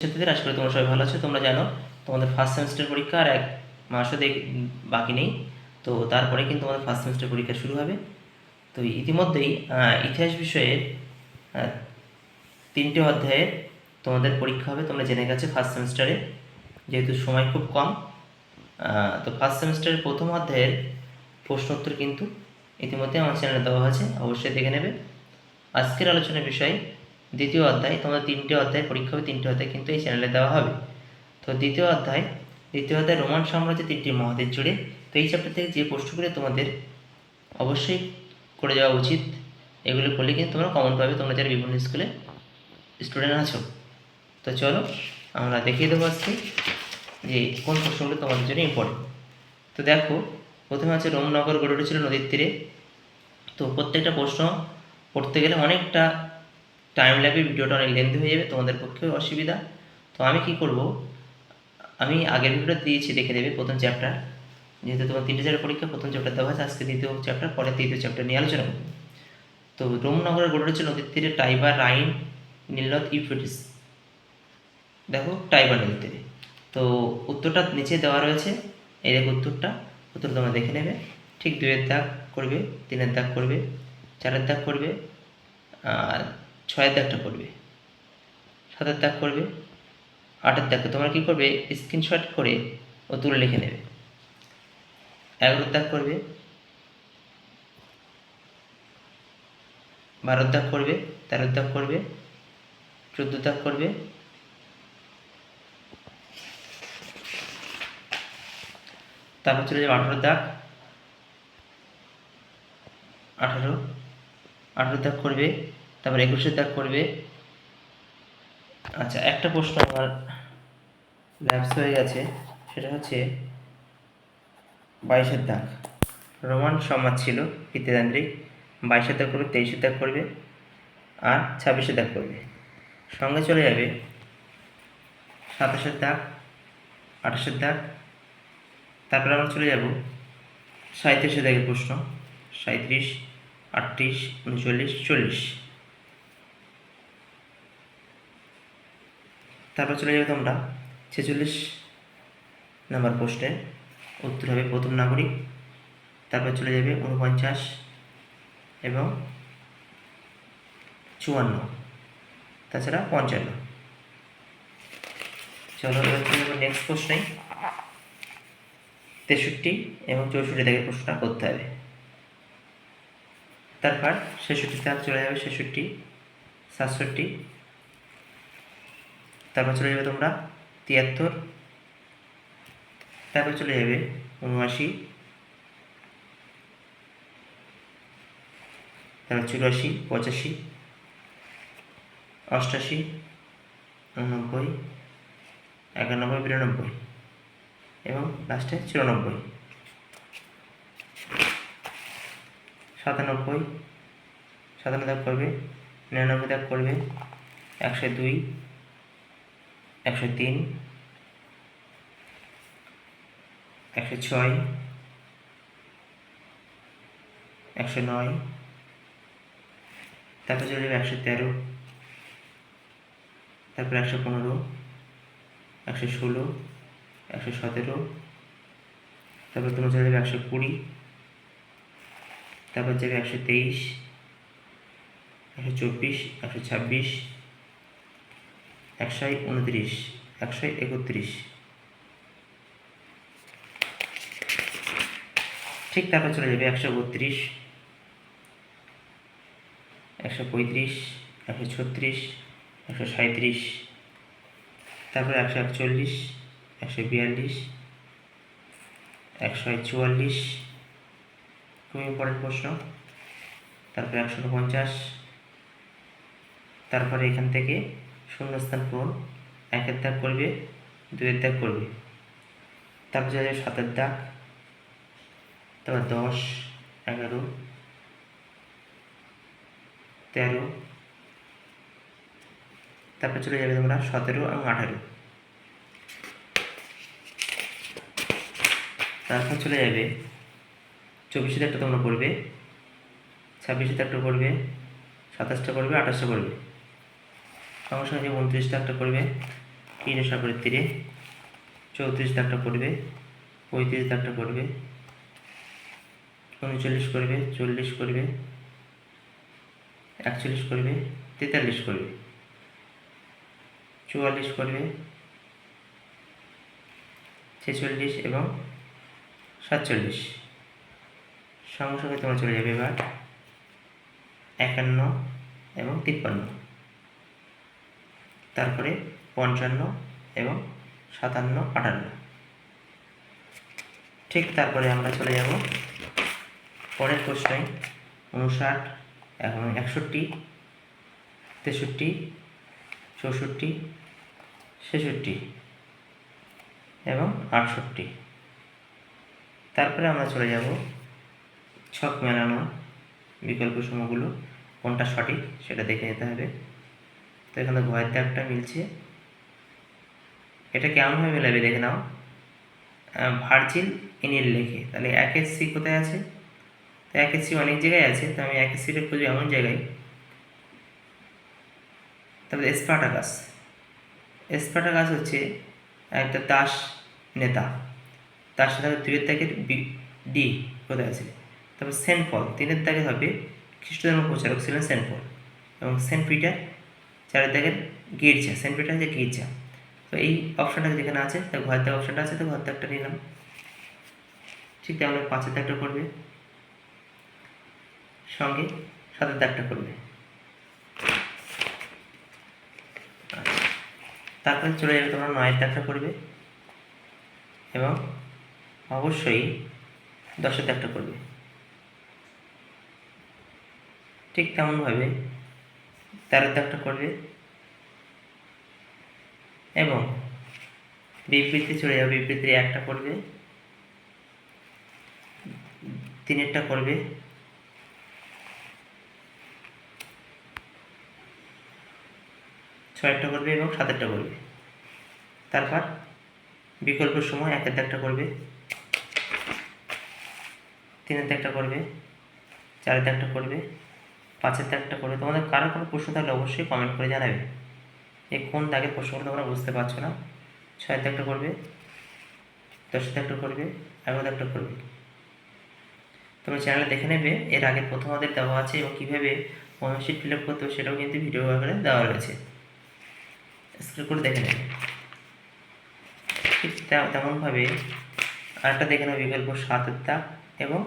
ছাত্রীদের আশা করি তোমরা সবাই ভালো আছো। তোমরা জানো, তোমাদের ফার্স্ট সেমিস্টার পরীক্ষা আর এক মাসও দেখ, বাকি নেই। তো তারপরে কিন্তু তোমাদের ফার্স্ট সেমিস্টার পরীক্ষা শুরু হবে। তো ইতিমধ্যেই ইতিহাস বিষয়ের তিনটে অধ্যায়ে তোমাদের পরীক্ষা হবে। তোমরা জেনে গেছো ফার্স্ট সেমিস্টারে যেহেতু সময় খুব কম। তো ফার্স্ট সেমিস্টারের প্রথম অধ্যায়ের প্রশ্ন উত্তর কিন্তু ইতিমধ্যে আমার চ্যানেলে দেওয়া আছে অবশ্যই দেখে নেবে। আজকের আলোচনার বিষয় দ্বিতীয় অধ্যায় তোমাদের তিনটে অধ্যায়, পরীক্ষা হবে তিনটে অধ্যায় কিন্তু এই চ্যানেলে দেওয়া হবে। তো দ্বিতীয় অধ্যায় দ্বিতীয় অধ্যায় রোমান সাম্রাজ্যের তিনটি মহাদেশ জুড়ে, তো এই চ্যাপ্টার থেকে যে প্রশ্নগুলো তোমাদের অবশ্যই করে যাওয়া উচিত, এগুলো করলে কিন্তু তোমরা কমন পাবে, তোমরা যারা বিভিন্ন স্কুলে স্টুডেন্ট আছো। তো চলো, আমরা দেখিয়ে দেবো আজকে যে কোন প্রশ্নগুলো তোমাদের জন্য ইম্পর্টেন্ট তো দেখো, প্রথমে আছে রোমনগর গড়ে উঠেছিল নদীর তীরে। তো প্রত্যেকটা প্রশ্ন পড়তে গেলে অনেকটা টাইম লাগবে ভিডিওটা অনেক লেন্দি হয়ে যাবে, তোমাদের পক্ষেও অসুবিধা। তো আমি কি করব? আমি আগের ভিডিওটা দিয়েছি, দেখে দেবে প্রথম চ্যাপ্টার যেহেতু তোমার তিনটে চ্যাপ্টার পরীক্ষা, প্রথম চ্যাপ্টার দেওয়া আছে আজকে দ্বিতীয় চ্যাপ্টার পরে তৃতীয় চ্যাপ্টার নিয়ে আলোচনা করব। তো রোমনগরের গড়ে উঠেছে নদীর তীরে টাইবার রাইন, নীলনদ, ইউফ্রেটিস। দেখো টাইবার নদীর তীরে। তো উত্তরটা নিচে দেওয়া রয়েছে, এই দেখো উত্তরটা। উত্তর তোমরা দেখে নেবে। ঠিক দুইয়ের দাগ করবে, তিনের দাগ করবে, চারের দাগ করবে, আর ছয়ের দাগটা করবে সাতের দাগ করবে আটের দাগটা তোমরা কী করবে? স্ক্রিনশট করে ও তুলে লিখে নেবে। এগারোর দাগ করবে বারোর দাগ করবে তেরোর দাগ করবে চোদ্দ দাগ করবে তারপর চলে যাবে আঠারো দাগ। আঠারো আঠারো দাগ করবে তারপর একুশের দাগ করবে। আচ্ছা একটা প্রশ্ন আমার ল্যাপস হয়ে গেছে, সেটা হচ্ছে বাইশের দাগ। রোমান সমাজ ছিল পিতৃতান্ত্রিক বাইশের দাগ করবে, তেইশের দাগ করবে, আর ছাব্বিশের দাগ করবে। সঙ্গে চলে যাবে সাতাশের দাগ, আঠাশের দাগ। তারপরে আমরা চলে যাব সাঁত্রিশে দাগের প্রশ্ন। সাঁত্রিশ আটত্রিশ, উনচল্লিশ, চল্লিশ। তারপর চলে যাবে তোমরা ছেচল্লিশ নাম্বার পোস্টে উত্তর হবে প্রথম নাগরিক, তারপর চলে যাবে উনপঞ্চাশ এবং চুয়ান্ন, তাছাড়া পঞ্চান্ন। চলো এবার নেক্সট প্রশ্নে তেষট্টি এবং চৌষট্টি থেকে প্রশ্নটা করতে হবে। তারপর ছেষট্টি দাগ চলে যাবে ছেষট্টি, সাতষট্টি তারপর চলে যাবে তোমরা তিয়াত্তর। তারপর চলে যাবে উনআশি। তারপর চুরাশি, পঁচাশি, অষ্টাশি, উননব্বই, একানব্বই, বিরানব্বই এবং লাস্টে চুরানব্বই। সাতানব্বই সাতান্ন দাগ করবে, নিরানব্বই দাগ করবে, একশো দুই একশো তিন, একশো ছয়, একশো নয়, তারপর চলে যাবে একশো তেরো, তারপর একশো পনেরো, একশো ষোলো, একশো সতেরো, তারপর তোমার চলে যাবে একশো কুড়ি, তারপর যাবে একশো তেইশ, একশো চব্বিশ, একশো ছাব্বিশ একশো উনত্রিশ একশো একত্রিশ। ঠিক তারপর চলে যাবে একশো বত্রিশ, একশো পঁয়ত্রিশ, একশো ছত্রিশ, একশো সাঁত্রিশ তারপর একশো একচল্লিশ, একশো বিয়াল্লিশ, একশো চুয়াল্লিশ। খুব ইম্পর্টেন্ট প্রশ্ন। তারপরে একশো উনপঞ্চাশ, তারপরে এখান থেকে শূন্যস্থান পূরণ, একের দাগ করবে দুয়ের দাগ করবে। তারপর চলে যাবে সাতের দাগ, তারপর দশ, এগারো, তেরো, তারপর চলে যাবে তোমরা সতেরো এবং আঠারো। তারপর চলে যাবে, চব্বিশে দাগটা তোমরা পড়বে, ছাব্বিশে দাগটা পড়বে, সাতাশটা করবে আঠাশটা করবে সঙ্গে সঙ্গে উনত্রিশটা একটা করবে তিনে সাগরের তীরে। চৌত্রিশ দাগটা পড়বে। পঁয়ত্রিশ দাগটা পড়বে। উনচল্লিশ করবে, চল্লিশ করবে, একচল্লিশ করবে, তেতাল্লিশ করবে। চুয়াল্লিশ করবে, ছেচল্লিশ এবং সাতচল্লিশ। সঙ্গে সঙ্গে তোমার চলে যাবে এবার একান্ন এবং তিপ্পান্ন। তারপরে পঞ্চান্ন এবং সাতান্ন, আটান্ন। ঠিক তারপরে আমরা চলে যাব পরের প্রশ্নে উনষাট এবং একষট্টি, তেষট্টি, চৌষট্টি, ছেষট্টি এবং আটষট্টি। তারপরে আমরা চলে যাব ছক মেলানো বিকল্পসমূহগুলো কোনটা সঠিক সেটা দেখে নিতে হবে। তো এখানে ভয়ের দাগটা মিলছে। এটা কেমনভাবে মেলাবে দেখে নাও। ভার্জিল ইনিল লেখে। তাহলে একের সি কোথায় আছে? তো একের সি অনেক জায়গায় আছে, তো আমি একের সিটা খুঁজবো এমন জায়গায়। তারপরে স্পার্টাকাস স্পার্টাকাস হচ্ছে একটা দাস নেতা। তার সাথে দুইয়ের দাগের ডি কোথায় আছে? তারপর সেন্ট পল। তিনের দাগের হবে খ্রিস্ট ধর্ম প্রচারক ছিলেন সেন্ট পল এবং সেন্ট পিটার দাগের গির্জা সেন্ট পিটার হচ্ছে গির্জা। তো এই অপশানটা যেখানে আছে তা ঘরের দাগ অপশানটা আছে, তো ঘর দাগটা নিলাম। ঠিক তেমন পাঁচের দাগটা করবে। সঙ্গে সাতের দাগটা করবে। আচ্ছা। তারপরে চলে যাবে তোমরা নয়ের দাগটা করবে। এবং অবশ্যই দশের দাগটা করবে। ঠিক তেমনভাবে তেরোর দাগটা করবে। এবং বিবৃতি চলে যাবে বিবৃতি একটা করবে তিনেরটা করবে ছয়েরটা করবে এবং সাতেরটা করবে তারপর বিকল্প সময় একের দাগটা করবে তিনের দাগটা করবে চারের দাগটা করবে পাঁচের দাগটা করবে। তোমাদের কারও কোনো প্রশ্ন থাকলে অবশ্যই কমেন্ট করে জানাবে। এই কোন দাগের প্রশ্নগুলো তোমরা বুঝতে পারছ না? ছয়ের দাগটা করবে দশের দাগটা করবে, এগারো দাগটা করবে। তোমরা চ্যানেলে দেখে নেবে, এর আগে প্রথমাদের দেওয়া আছে এবং কীভাবে কমেন্ট ফিল আপ করতে সেটাও কিন্তু ভিডিও আকারে দেওয়া রয়েছে। স্ক্রিন করে দেখে নেবে। ঠিক তেমনভাবে আরেকটা দেখে নেবে, বিকল্প সাতের দাগ এবং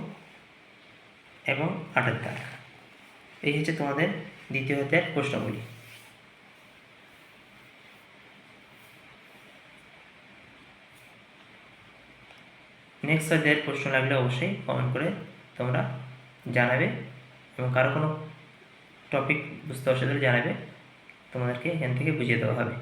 এবং আটের দাগ এই হচ্ছে তোমাদের দ্বিতীয় অধ্যায়ের প্রশ্নগুলি নেক্সট অধ্যায়ের প্রশ্ন লাগলে অবশ্যই কমেন্ট করে তোমরা জানাবে এবং কারও কোনো টপিক বুঝতে অসুবিধা জানাবে। তোমাদেরকে এখান থেকে বুঝিয়ে দেওয়া হবে।